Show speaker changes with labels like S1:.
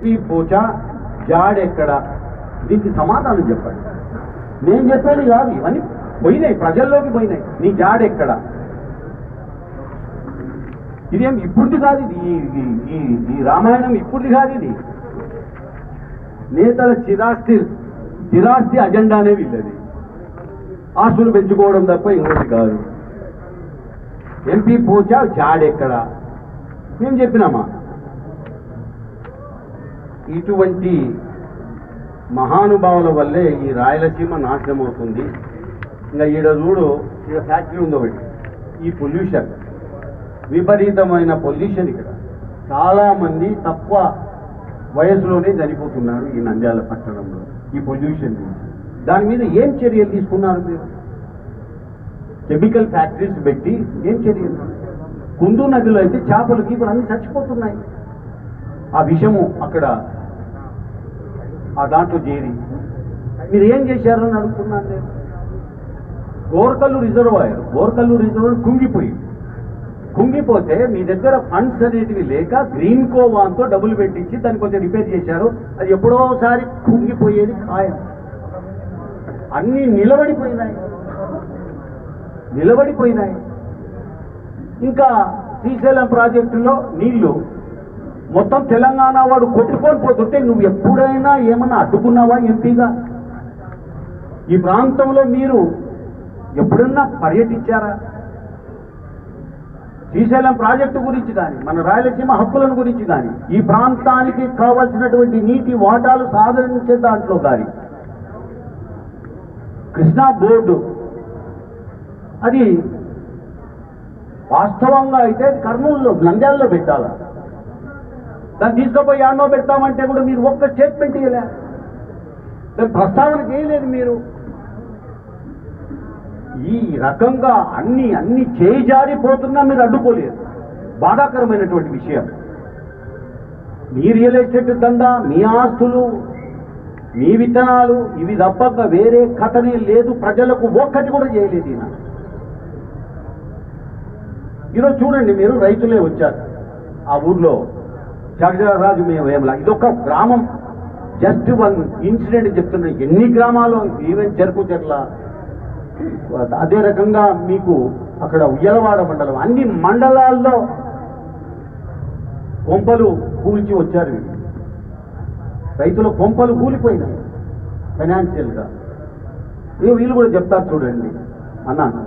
S1: MP Pocha జాడెక్కడ? దీనికి సమాధానం చెప్పండి. నేను చెప్పేది కాదు ఇవన్నీ పోయినాయి ప్రజల్లోకి పోయినాయి. నీ జాడెక్కడ? ఇదేం ఇప్పుడుది కాదు ఇది? ఈ- ఈ- రామాయణం ఇప్పుడుది కాదు ఇది? నేతల చిరాస్తి స్థిరాస్తి అజెండానే వీళ్ళది. ఆస్తులు పెంచుకోవడం తప్ప ఇంకోటి కాదు. ఎంపీ పోచా జాడెక్కడ? మేము చెప్పినామా? ఇటువంటి మహానుభావుల వల్లే ఈ రాయలసీమ నాశనం అవుతుంది ఇంకా ఈడ చూడు ఈడ ఫ్యాక్టరీ ఉంది ఒకటి ఈ పొల్యూషన్. విపరీతమైన పొల్యూషన్ ఇక్కడ. చాలామంది తక్కువ వయసులోనే చనిపోతున్నారు ఈ నంద్యాల పట్టణంలో ఈ పొల్యూషన్ దాని మీద ఏం చర్యలు తీసుకున్నారు మీరు? కెమికల్ ఫ్యాక్టరీస్ పెట్టి ఏం చర్యలు? కుందు నదిలో అయితే చేపలకి ఇప్పుడు అన్ని చచ్చిపోతున్నాయి. ఆ విషము అక్కడ ఆ దాంట్లో చేరి. మీరు ఏం చేశారు అని అడుగుతున్నాను నేను. గోర్కల్లు రిజర్వాయర్ గోర్కల్లు రిజర్వాయర్ కుంగిపోయింది. కుంగిపోతే మీ దగ్గర ఫండ్స్ అనేటివి లేక గ్రీన్ కోవాన్తో డబ్బులు పెట్టించి దాన్ని కొంచెం రిపేర్ చేశారు. అది ఎప్పుడోసారి కుంగిపోయేది ఖాయం. అన్నీ నిలబడిపోయినాయి. నిలబడిపోయినాయి. ఇంకా శ్రీశైలం ప్రాజెక్టులో నీళ్ళు మొత్తం తెలంగాణ వాడు కొట్టుకొని పోతుంటే నువ్వు ఎప్పుడైనా ఏమన్నా అడ్డుకున్నావా ఎంపీగా? ఈ ప్రాంతంలో మీరు ఎప్పుడన్నా పర్యటించారా? శ్రీశైలం ప్రాజెక్టు గురించి కానీ మన రాయలసీమ హక్కులను గురించి కానీ ఈ ప్రాంతానికి కావాల్సినటువంటి నీటి వాటాలు సాధించే దాంట్లో కానీ. కృష్ణా బోర్డు. అది వాస్తవంగా అయితే కర్నూలులో నంద్యాలలో పెట్టాలా? దాన్ని తీసుకుపోయి ఆడో పెడతామంటే కూడా మీరు ఒక్క స్టేట్మెంట్ ఇవ్వలే దాని ప్రస్తావన చేయలేదు మీరు. ఈ రకంగా అన్ని అన్ని చేయి జారిపోతున్నా మీరు అడ్డుకోలేదు. బాధాకరమైనటువంటి విషయం. మీ రియల్ ఎస్టేట్ దందా మీ ఆస్తులు మీ విత్తనాలు ఇవి తప్పక వేరే కథనే లేదు. ప్రజలకు ఒక్కటి కూడా చేయలేదు ఈయన. ఈరోజు చూడండి మీరు రైతులే వచ్చారు. ఆ ఊర్లో జగజరాజు మేము ఏమలా ఇదొక గ్రామం. జస్ట్ వన్ ఇన్సిడెంట్ చెప్తున్నా. ఎన్ని గ్రామాలు ఈవెన్ చెరుకు చెట్ల అదే రకంగా మీకు అక్కడ ఉయ్యలవాడ మండలం అన్ని మండలాల్లో కొంపలు కూల్చి వచ్చారు రైతుల కొంపలు కూలిపోయినాయి ఫైనాన్షియల్గా వీళ్ళు కూడా చెప్తారు చూడండి అన్నాను.